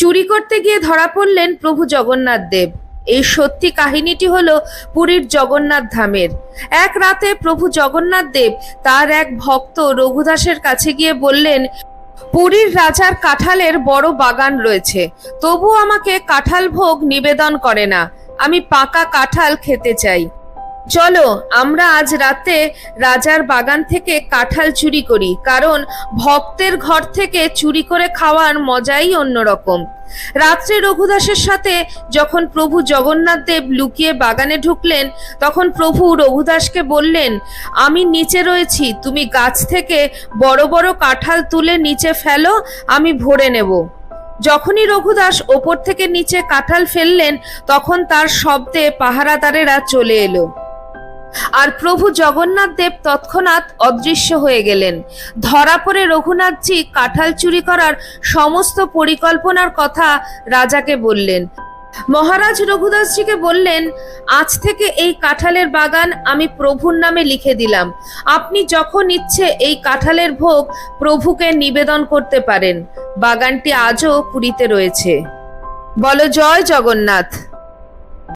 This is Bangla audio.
চুরি করতে গিয়ে ধরা পড়লেন প্রভু জগন্নাথ দেব। এই সত্যি কাহিনীটি হলো পুরীর জগন্নাথ ধামের। এক রাতে প্রভু জগন্নাথ দেব তার এক ভক্ত রঘুদাসের কাছে গিয়ে বললেন, পুরীর রাজার কাঁঠালের বড় বাগান রয়েছে। তবু আমাকে কাঁঠাল ভোগ নিবেদন করে না। আমি পাকা কাঁঠাল খেতে চাই। চলো, আমরা আজ রাতে রাজার বাগান থেকে কাঁঠাল চুরি করি, কারণ ভক্তের ঘর থেকে চুরি করে খাওয়ার মজাই অন্যরকম। রাত্রে রঘুদাসের সাথে যখন প্রভু জগন্নাথ দেব লুকিয়ে বাগানে ঢুকলেন, তখন প্রভু রঘুদাসকে বললেন, আমি নিচে রয়েছি, তুমি গাছ থেকে বড় বড় কাঁঠাল তুলে নিচে ফেলো, আমি ভরে নেব। যখনই রঘুদাস ওপর থেকে নিচে কাঁঠাল ফেললেন, তখন তার শব্দে পাহারাদারেরা চলে এলো। আর প্রভু জগন্নাথ দেব তৎক্ষণাৎ অদৃশ্য হয়ে গেলেন। ধরা পড়ে রঘুনাথজি কাঁঠাল চুরি করার সমস্ত পরিকল্পনার কথা রাজাকে বললেন। মহারাজ রঘুদাসজিকে বললেন, আজ থেকে এই কাঁঠালের বাগান আমি প্রভুর নামে লিখে দিলাম। আপনি যখন ইচ্ছে এই কাঁঠালের ভোগ প্রভুকে নিবেদন করতে পারেন। বাগানটি আজও পুরীতে রয়েছে। বলো জয় জগন্নাথ।